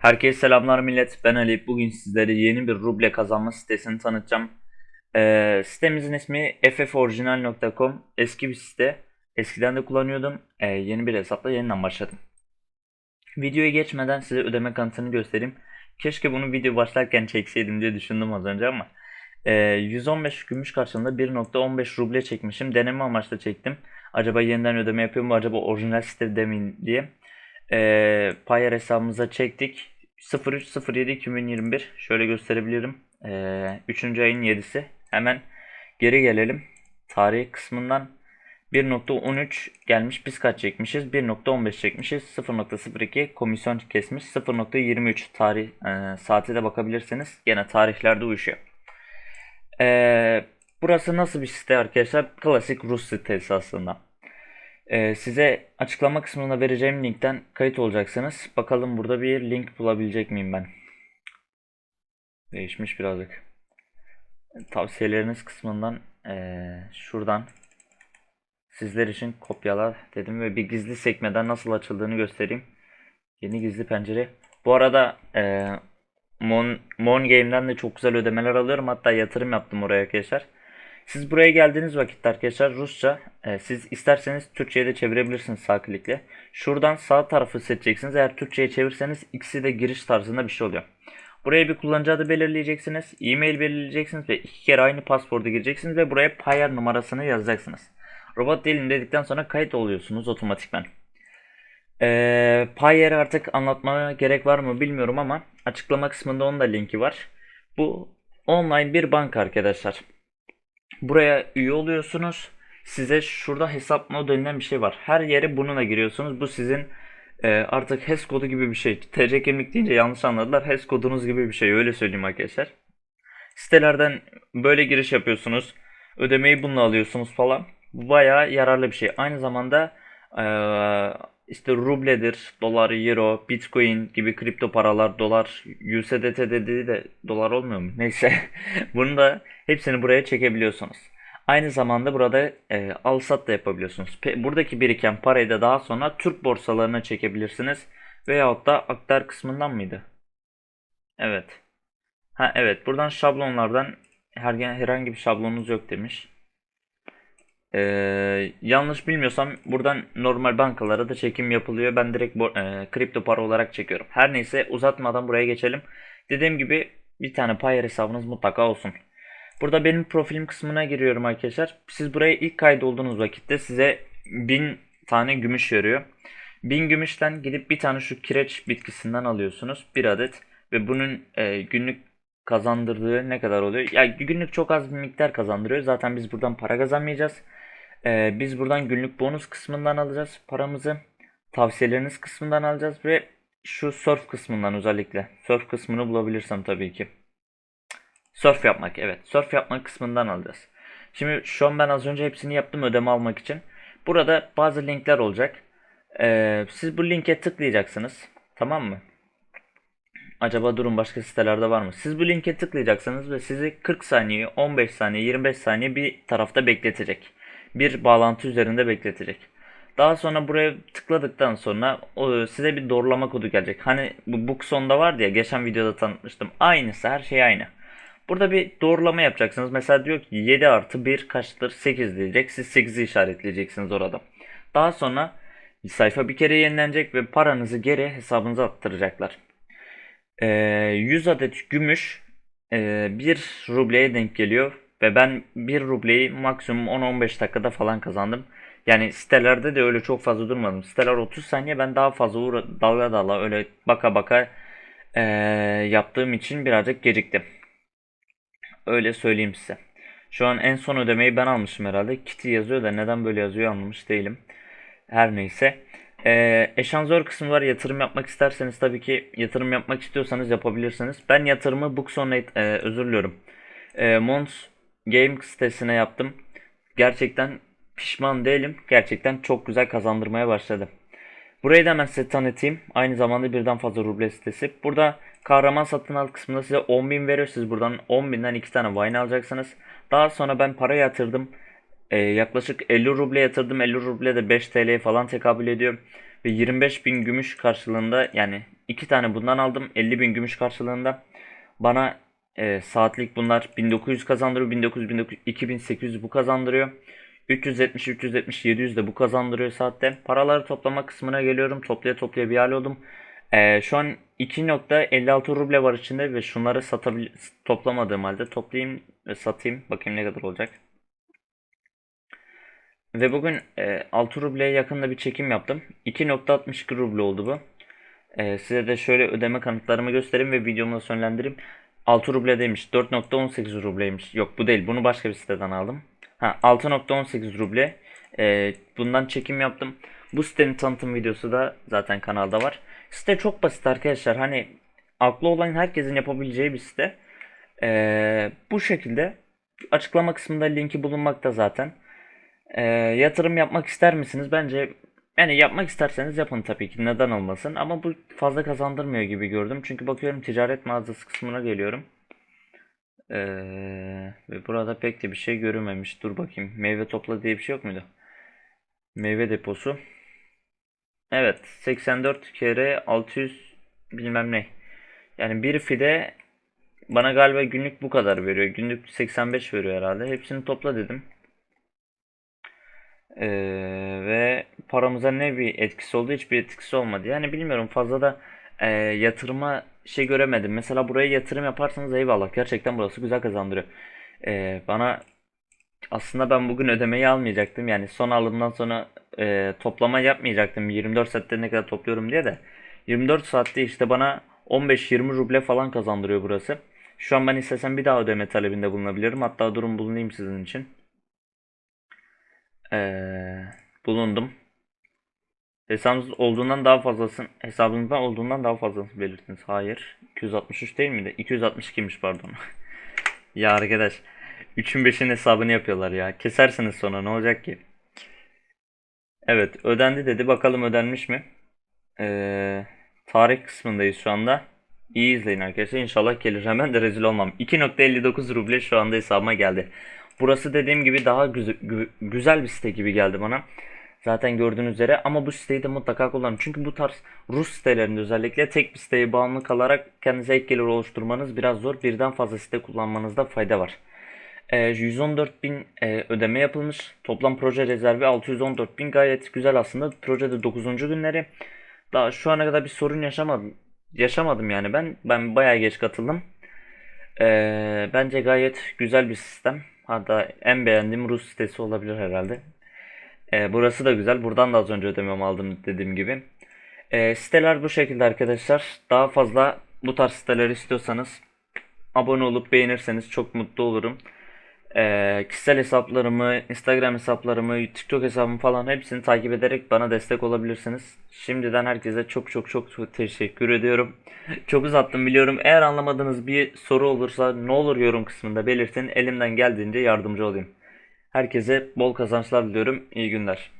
Herkese selamlar millet. Ben Ali. Bugün sizlere yeni bir ruble kazanma sitesini tanıtacağım. Ee, sitemizin ismi fforijinal.com. Eski bir site. Eskiden de kullanıyordum. Ee, yeni bir hesapla yeniden başladım. Videoya geçmeden size ödeme kanıtını göstereyim. Keşke bunu video başlarken çekseydim diye düşündüm az önce ama. Ee, 115 gümüş karşılığında 1.15 ruble çekmişim. Deneme amaçlı çektim. Acaba yeniden ödeme yapıyor mu? Acaba orijinal site demeyin diye. Ee, Payer hesabımıza çektik. 03.07.2021 şöyle gösterebilirim. Ee, 3. ayın 7'si. Hemen geri gelelim. Tarih kısmından 1.13 gelmiş. Biz kaç çekmişiz? 1.15 çekmişiz. 0.02 komisyon kesmiş. 0.23 tarih e, saate de bakabilirsiniz. Gene tarihlerde uyuşuyor. Ee, burası nasıl bir site arkadaşlar? Klasik Rus sitesi aslında. Ee, size açıklama kısmına vereceğim linkten kayıt olacaksınız. Bakalım burada bir link bulabilecek miyim ben? Değişmiş birazcık. Tavsiyeleriniz kısmından ee, şuradan sizler için kopyala dedim ve bir gizli sekmeden nasıl açıldığını göstereyim. Yeni gizli pencere. Bu arada ee, Mon, Mon Game'den de çok güzel ödemeler alıyorum. Hatta yatırım yaptım oraya arkadaşlar. Siz buraya geldiğiniz vakitte arkadaşlar Rusça e, siz isterseniz Türkçe'ye de çevirebilirsiniz sağ klikle. Şuradan sağ tarafı seçeceksiniz. Eğer Türkçe'ye çevirseniz ikisi de giriş tarzında bir şey oluyor. Buraya bir kullanıcı adı belirleyeceksiniz. E-mail belirleyeceksiniz ve iki kere aynı pasportu gireceksiniz ve buraya Payer numarasını yazacaksınız. Robot değilim dedikten sonra kayıt oluyorsunuz otomatikman. Ee, Payer'i artık anlatmaya gerek var mı bilmiyorum ama açıklama kısmında onun da linki var. Bu online bir banka arkadaşlar. Buraya üye oluyorsunuz. Size şurada hesap modu denilen bir şey var. Her yere bununla giriyorsunuz. Bu sizin e, artık HES kodu gibi bir şey. TC kimlik deyince yanlış anladılar. HES kodunuz gibi bir şey. Öyle söyleyeyim arkadaşlar. Sitelerden böyle giriş yapıyorsunuz. Ödemeyi bununla alıyorsunuz falan. Bu bayağı yararlı bir şey. Aynı zamanda e, işte rubledir, dolar, euro, bitcoin gibi kripto paralar, dolar, USDT dediği de dolar olmuyor mu? Neyse. Bunu da hepsini buraya çekebiliyorsunuz. Aynı zamanda burada e, al sat da yapabiliyorsunuz. Pe- buradaki biriken parayı da daha sonra Türk borsalarına çekebilirsiniz. Veyahut da aktar kısmından mıydı? Evet. Ha evet buradan şablonlardan her, herhangi bir şablonunuz yok demiş. Ee, yanlış bilmiyorsam buradan normal bankalara da çekim yapılıyor. Ben direkt bo- e, kripto para olarak çekiyorum. Her neyse uzatmadan buraya geçelim. Dediğim gibi bir tane Payer hesabınız mutlaka olsun. Burada benim profilim kısmına giriyorum arkadaşlar. Siz buraya ilk kaydolduğunuz vakitte size 1000 tane gümüş veriyor. 1000 gümüşten gidip bir tane şu kireç bitkisinden alıyorsunuz. Bir adet ve bunun e, günlük kazandırdığı ne kadar oluyor? Ya günlük çok az bir miktar kazandırıyor. Zaten biz buradan para kazanmayacağız. Ee, biz buradan günlük bonus kısmından alacağız paramızı. Tavsiyeleriniz kısmından alacağız ve şu surf kısmından özellikle. Surf kısmını bulabilirsem tabii ki. Surf yapmak evet. Surf yapmak kısmından alacağız. Şimdi şu an ben az önce hepsini yaptım ödeme almak için. Burada bazı linkler olacak. Ee, siz bu linke tıklayacaksınız. Tamam mı? Acaba durum başka sitelerde var mı? Siz bu linke tıklayacaksınız ve sizi 40 saniye, 15 saniye, 25 saniye bir tarafta bekletecek bir bağlantı üzerinde bekletecek. Daha sonra buraya tıkladıktan sonra size bir doğrulama kodu gelecek. Hani bu Bookson'da vardı ya geçen videoda tanıtmıştım. Aynısı her şey aynı. Burada bir doğrulama yapacaksınız. Mesela diyor ki 7 artı 1 kaçtır? 8 diyecek. Siz 8'i işaretleyeceksiniz orada. Daha sonra sayfa bir kere yenilenecek ve paranızı geri hesabınıza attıracaklar. Ee, 100 adet gümüş e, 1 rubleye denk geliyor. Ve ben 1 rubleyi maksimum 10-15 dakikada falan kazandım. Yani sitelerde de öyle çok fazla durmadım. Siteler 30 saniye ben daha fazla uğra dalga dala öyle baka baka ee, yaptığım için birazcık geciktim. Öyle söyleyeyim size. Şu an en son ödemeyi ben almışım herhalde. Kitty yazıyor da neden böyle yazıyor anlamış değilim. Her neyse. Ee, eşanzör kısmı var. Yatırım yapmak isterseniz tabii ki yatırım yapmak istiyorsanız yapabilirsiniz. Ben yatırımı Booksonate e, özür diliyorum. E, Mons Game sitesine yaptım. Gerçekten pişman değilim. Gerçekten çok güzel kazandırmaya başladı. Burayı da hemen size tanıtayım. Aynı zamanda birden fazla ruble sitesi. Burada kahraman satın al kısmında size 10.000 veriyor. Siz buradan 10.000'den 2 tane wine alacaksınız. Daha sonra ben para yatırdım. Ee, yaklaşık 50 ruble yatırdım. 50 ruble de 5 TL falan tekabül ediyor. ve 25.000 gümüş karşılığında yani iki tane bundan aldım 50.000 gümüş karşılığında bana e, saatlik bunlar 1900 kazandırıyor 1900 1900 2800 bu kazandırıyor 370 370 700 de bu kazandırıyor saatte paraları toplama kısmına geliyorum toplaya toplaya bir hal oldum Ee, şu an 2.56 ruble var içinde ve şunları satabil toplamadığım halde toplayayım ve satayım. Bakayım ne kadar olacak. Ve bugün e, 6 rubleye yakında bir çekim yaptım. 2.62 ruble oldu bu. E, size de şöyle ödeme kanıtlarımı göstereyim ve videomu da sonlandırayım. 6 ruble demiş. 4.18 rubleymiş. Yok bu değil. Bunu başka bir siteden aldım. Ha 6.18 ruble. E, bundan çekim yaptım. Bu sitenin tanıtım videosu da zaten kanalda var. Site çok basit arkadaşlar. Hani aklı olan herkesin yapabileceği bir site. Ee, bu şekilde açıklama kısmında linki bulunmakta zaten. Ee, yatırım yapmak ister misiniz? Bence yani yapmak isterseniz yapın tabii ki. Neden olmasın? Ama bu fazla kazandırmıyor gibi gördüm. Çünkü bakıyorum ticaret mağazası kısmına geliyorum. Ee, ve burada pek de bir şey görünmemiş. Dur bakayım. Meyve topla diye bir şey yok muydu? Meyve deposu. Evet 84 kere 600 bilmem ne. Yani bir fide bana galiba günlük bu kadar veriyor. Günlük 85 veriyor herhalde. Hepsini topla dedim. Ee, ve paramıza ne bir etkisi oldu? Hiçbir etkisi olmadı. Yani bilmiyorum fazla da e, yatırıma şey göremedim. Mesela buraya yatırım yaparsanız eyvallah. Gerçekten burası güzel kazandırıyor. Ee, bana aslında ben bugün ödemeyi almayacaktım. Yani son alımdan sonra e, toplama yapmayacaktım. 24 saatte ne kadar topluyorum diye de. 24 saatte işte bana 15-20 ruble falan kazandırıyor burası. Şu an ben istesem bir daha ödeme talebinde bulunabilirim. Hatta durum bulunayım sizin için. Ee, bulundum. Hesabınız olduğundan daha fazlasın. Hesabınızda olduğundan daha fazlasını belirtiniz. Hayır. 263 değil miydi? 262'ymiş pardon. ya arkadaş. 3'ün 5'in hesabını yapıyorlar ya. Kesersiniz sonra ne olacak ki? Evet ödendi dedi. Bakalım ödenmiş mi? Ee, tarih kısmındayız şu anda. İyi izleyin arkadaşlar. İnşallah gelir. Hemen de rezil olmam. 2.59 ruble şu anda hesabıma geldi. Burası dediğim gibi daha güzel, güzel bir site gibi geldi bana. Zaten gördüğünüz üzere ama bu siteyi de mutlaka kullanın. Çünkü bu tarz Rus sitelerinde özellikle tek bir siteye bağımlı kalarak kendinize ek gelir oluşturmanız biraz zor. Birden fazla site kullanmanızda fayda var. E, 114 bin e, ödeme yapılmış. Toplam proje rezervi 614 bin gayet güzel aslında. Projede 9. günleri. Daha şu ana kadar bir sorun yaşamadım. Yaşamadım yani ben. Ben bayağı geç katıldım. E, bence gayet güzel bir sistem. Hatta en beğendiğim Rus sitesi olabilir herhalde. E, burası da güzel. Buradan da az önce ödememi aldım dediğim gibi. E, siteler bu şekilde arkadaşlar. Daha fazla bu tarz siteler istiyorsanız abone olup beğenirseniz çok mutlu olurum. Ee, kişisel hesaplarımı, Instagram hesaplarımı, TikTok hesabımı falan hepsini takip ederek bana destek olabilirsiniz. Şimdiden herkese çok çok çok, çok teşekkür ediyorum. çok uzattım biliyorum. Eğer anlamadığınız bir soru olursa ne olur yorum kısmında belirtin. Elimden geldiğince yardımcı olayım. Herkese bol kazançlar diliyorum. İyi günler.